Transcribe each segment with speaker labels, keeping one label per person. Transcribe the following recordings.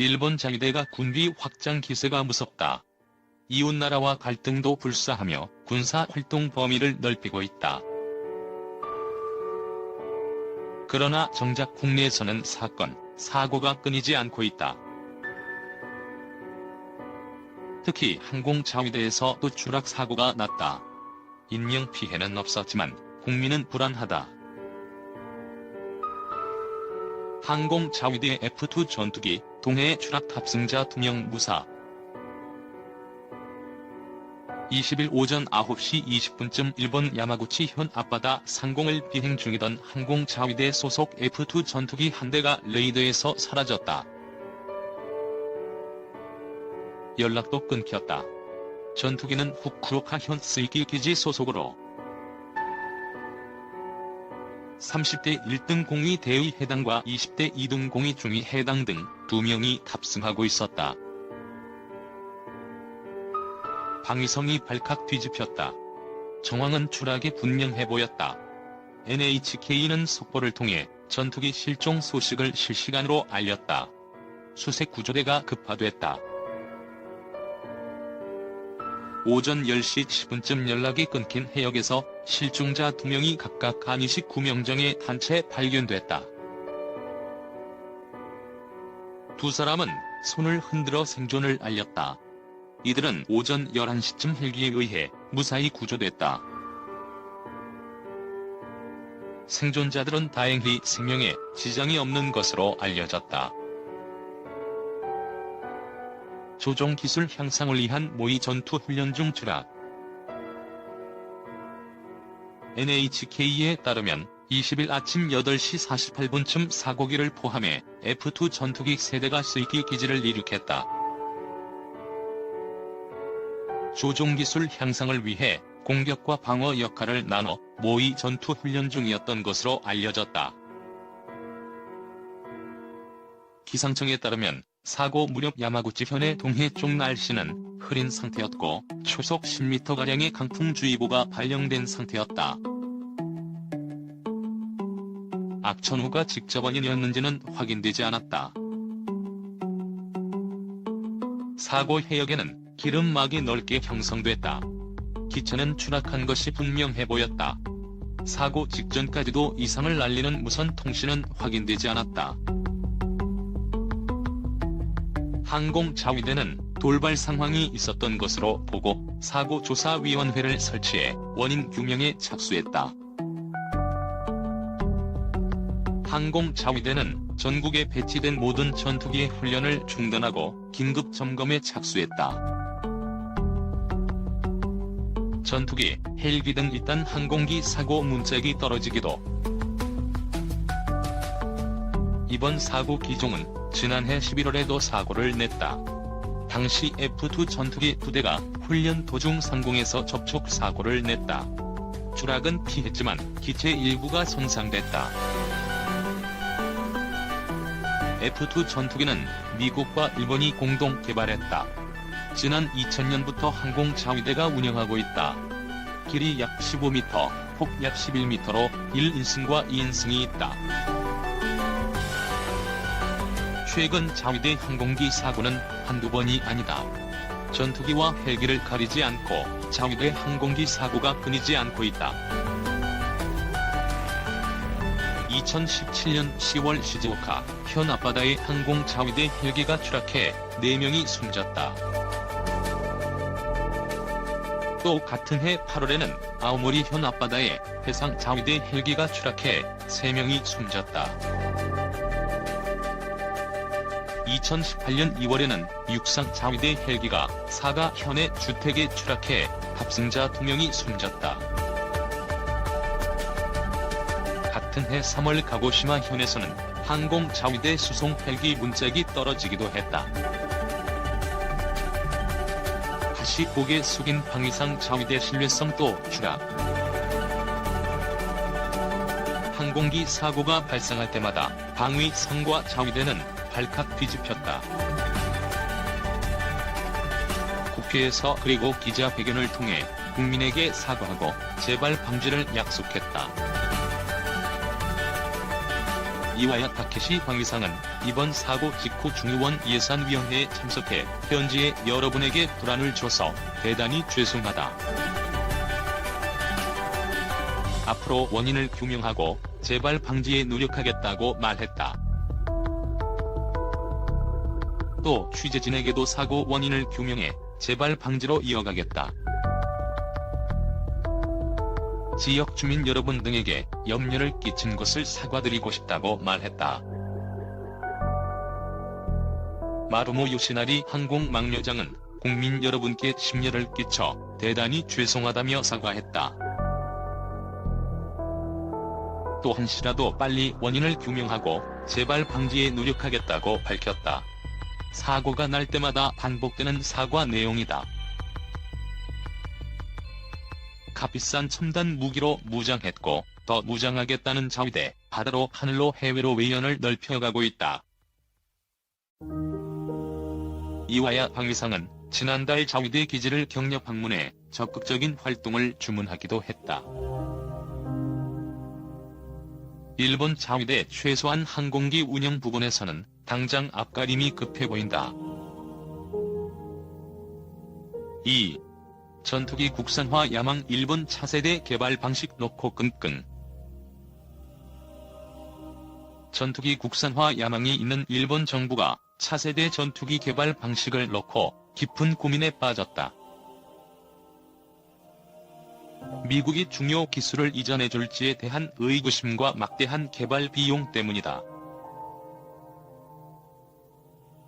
Speaker 1: 일본 자위대가 군비 확장 기세가 무섭다. 이웃나라와 갈등도 불사하며 군사 활동 범위를 넓히고 있다. 그러나 정작 국내에서는 사건, 사고가 끊이지 않고 있다. 특히 항공자위대에서 도 추락 사고가 났다. 인명 피해는 없었지만 국민은 불안하다. 항공 자위대 F2 전투기 동해에 추락 탑승자 2명 무사 20일 오전 9시 20분쯤 일본 야마구치 현 앞바다 상공을 비행 중이던 항공 자위대 소속 F2 전투기 한 대가 레이더에서 사라졌다. 연락도 끊겼다. 전투기는 후쿠오카 현 스이키 기지 소속으로 30대 1등 공위 대의 해당과 20대 2등 공위 중위 해당 등 2명이 탑승하고 있었다. 방위성이 발칵 뒤집혔다. 정황은 추락이 분명해 보였다. NHK는 속보를 통해 전투기 실종 소식을 실시간으로 알렸다. 수색 구조대가 급파됐다. 오전 10시 10분쯤 연락이 끊긴 해역에서 실종자 2명이 각각 간이식 구명정에 단체 발견됐다. 두 사람은 손을 흔들어 생존을 알렸다. 이들은 오전 11시쯤 헬기에 의해 무사히 구조됐다. 생존자들은 다행히 생명에 지장이 없는 것으로 알려졌다. 조종 기술 향상을 위한 모의 전투 훈련 중 추락. NHK에 따르면 20일 아침 8시 48분쯤 사고기를 포함해 F2 전투기 세대가 스이키 기지를 이륙했다. 조종 기술 향상을 위해 공격과 방어 역할을 나눠 모의 전투 훈련 중이었던 것으로 알려졌다. 기상청에 따르면 사고 무렵 야마구치 현의 동해 쪽 날씨는 흐린 상태였고 초속 10m가량의 강풍주의보가 발령된 상태였다. 악천후가 직접 원인이었는지는 확인되지 않았다. 사고 해역에는 기름막이 넓게 형성됐다. 기체는 추락한 것이 분명해 보였다. 사고 직전까지도 이상을 알리는 무선 통신은 확인되지 않았다. 항공 자위대는 돌발 상황이 있었던 것으로 보고 사고조사위원회를 설치해 원인 규명에 착수했다. 항공 자위대는 전국에 배치된 모든 전투기의 훈련을 중단하고 긴급 점검에 착수했다. 전투기, 헬기 등 잇단 항공기 사고 문짝이 떨어지기도 이번 사고 기종은 지난해 11월에도 사고를 냈다. 당시 F2 전투기 두 대가 훈련 도중 상공에서 접촉 사고를 냈다. 추락은 피했지만 기체 일부가 손상됐다. F2 전투기는 미국과 일본이 공동 개발했다. 지난 2000년부터 항공자위대가 운영하고 있다. 길이 약 15m, 폭 약 11m로 1인승과 2인승이 있다. 최근 자위대 항공기 사고는 한두 번이 아니다. 전투기와 헬기를 가리지 않고 자위대 항공기 사고가 끊이지 않고 있다. 2017년 10월 시즈오카 현 앞바다에 항공 자위대 헬기가 추락해 4명이 숨졌다. 또 같은 해 8월에는 아오모리 현 앞바다에 해상 자위대 헬기가 추락해 3명이 숨졌다. 2018년 2월에는 육상 자위대 헬기가 사가 현의 주택에 추락해 탑승자 2명이 숨졌다. 같은 해 3월 가고시마 현에서는 항공 자위대 수송 헬기 문짝이 떨어지기도 했다. 다시 고개 숙인 방위상 자위대 신뢰성도 추락. 항공기 사고가 발생할 때마다 방위성과 자위대는 발칵 뒤집혔다. 국회에서 그리고 기자회견을 통해 국민에게 사과하고 재발 방지를 약속했다. 이와야 타케시 황의상은 이번 사고 직후 중의원 예산위원회에 참석해 현지의 여러분에게 불안을 줘서 대단히 죄송하다. 앞으로 원인을 규명하고 재발 방지에 노력하겠다고 말했다. 또 취재진에게도 사고 원인을 규명해 재발 방지로 이어가겠다. 지역 주민 여러분 등에게 염려를 끼친 것을 사과드리고 싶다고 말했다. 마루모 요시나리 항공망료장은 국민 여러분께 심려를 끼쳐 대단히 죄송하다며 사과했다. 또 한시라도 빨리 원인을 규명하고 재발 방지에 노력하겠다고 밝혔다. 사고가 날 때마다 반복되는 사과 내용이다. 값비싼 첨단 무기로 무장했고 더 무장하겠다는 자위대 바다로 하늘로 해외로 외연을 넓혀가고 있다. 이와야 황의상은 지난달 자위대 기지를 격려 방문해 적극적인 활동을 주문하기도 했다. 일본 자위대 최소한 항공기 운영 부분에서는 당장 앞가림이 급해 보인다. 2. 전투기 국산화 야망 일본 차세대 개발 방식 놓고 끙끙. 전투기 국산화 야망이 있는 일본 정부가 차세대 전투기 개발 방식을 놓고 깊은 고민에 빠졌다. 미국이 중요 기술을 이전해 줄지에 대한 의구심과 막대한 개발 비용 때문이다.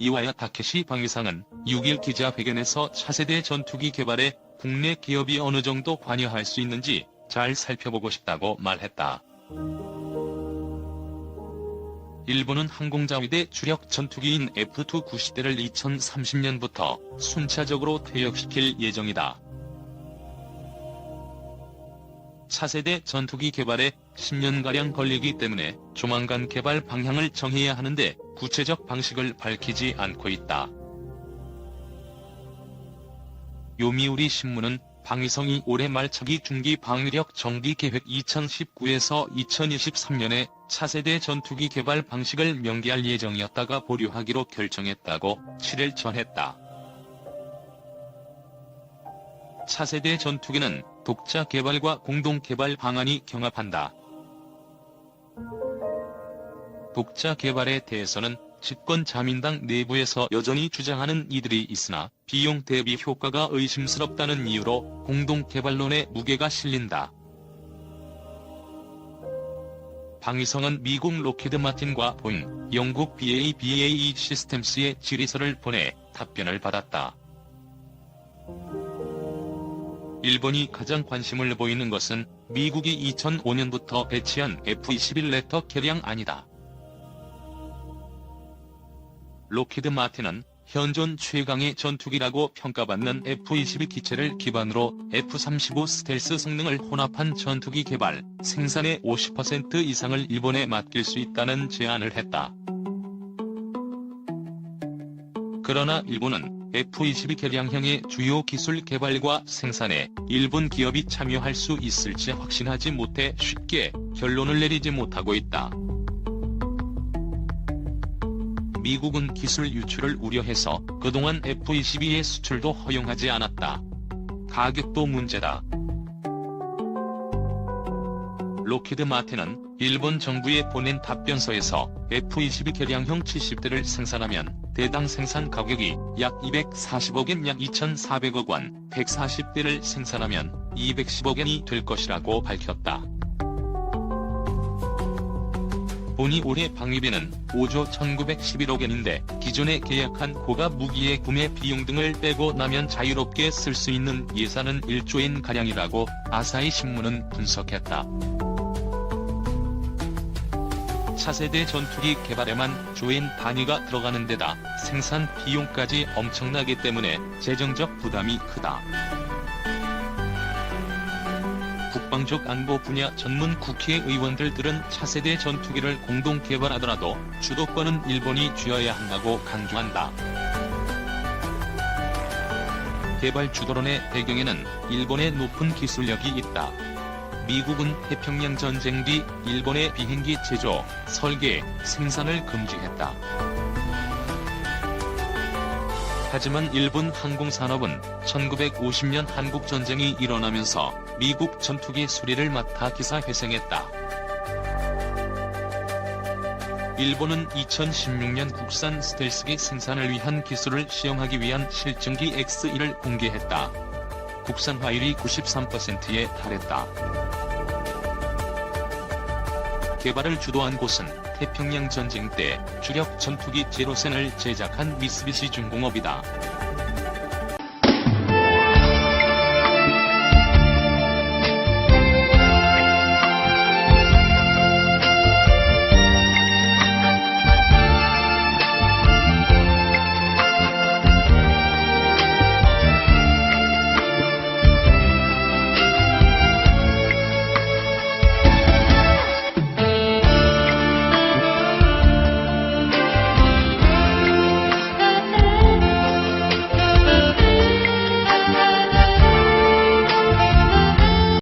Speaker 1: 이와야 타케시 방위상은 6일 기자회견에서 차세대 전투기 개발에 국내 기업이 어느 정도 관여할 수 있는지 잘 살펴보고 싶다고 말했다. 일본은 항공자위대 주력 전투기인 F-2 구시대를 2030년부터 순차적으로 퇴역시킬 예정이다. 차세대 전투기 개발에 10년가량 걸리기 때문에 조만간 개발 방향을 정해야 하는데 구체적 방식을 밝히지 않고 있다. 요미우리 신문은 방위성이 올해 말 차기 중기 방위력 정비 계획 2019에서 2023년에 차세대 전투기 개발 방식을 명기할 예정이었다가 보류하기로 결정했다고 7일 전했다. 차세대 전투기는 독자 개발과 공동 개발 방안이 경합한다. 독자 개발에 대해서는 집권 자민당 내부에서 여전히 주장하는 이들이 있으나 비용 대비 효과가 의심스럽다는 이유로 공동 개발론에 무게가 실린다. 방위성은 미국 로키드 마틴과 보잉, 영국 BA BAE 시스템스의 질의서를 보내 답변을 받았다. 일본이 가장 관심을 보이는 것은 미국이 2005년부터 배치한 F-21 레터 캐리양 아니다. 로키드 마틴은 현존 최강의 전투기라고 평가받는 F-22 기체를 기반으로 F-35 스텔스 성능을 혼합한 전투기 개발, 생산의 50% 이상을 일본에 맡길 수 있다는 제안을 했다. 그러나 일본은 F-22 개량형의 주요 기술 개발과 생산에 일본 기업이 참여할 수 있을지 확신하지 못해 쉽게 결론을 내리지 못하고 있다. 미국은 기술 유출을 우려해서 그동안 F-22의 수출도 허용하지 않았다. 가격도 문제다. 로키드 마틴은 일본 정부에 보낸 답변서에서 F-22 개량형 70대를 생산하면 대당 생산 가격이 약 240억엔 약 2,400억 원, 140대를 생산하면 210억엔이 될 것이라고 밝혔다. 본이 올해 방위비는 5조 1911억엔인데 기존에 계약한 고가 무기의 구매 비용 등을 빼고 나면 자유롭게 쓸 수 있는 예산은 1조엔 가량이라고 아사히 신문은 분석했다. 차세대 전투기 개발에만 조엔 단위가 들어가는 데다 생산 비용까지 엄청나기 때문에 재정적 부담이 크다. 국방적 안보 분야 전문 국회의원들들은 차세대 전투기를 공동 개발하더라도 주도권은 일본이 쥐어야 한다고 강조한다. 개발 주도론의 배경에는 일본의 높은 기술력이 있다. 미국은 태평양 전쟁 뒤 일본의 비행기 제조, 설계, 생산을 금지했다. 하지만 일본 항공산업은 1950년 한국전쟁이 일어나면서 미국 전투기 수리를 맡아 기사회생했다. 일본은 2016년 국산 스텔스기 생산을 위한 기술을 시험하기 위한 실증기 X1을 공개했다. 국산화율이 93%에 달했다. 개발을 주도한 곳은 태평양 전쟁 때 주력 전투기 제로센을 제작한 미쓰비시 중공업이다.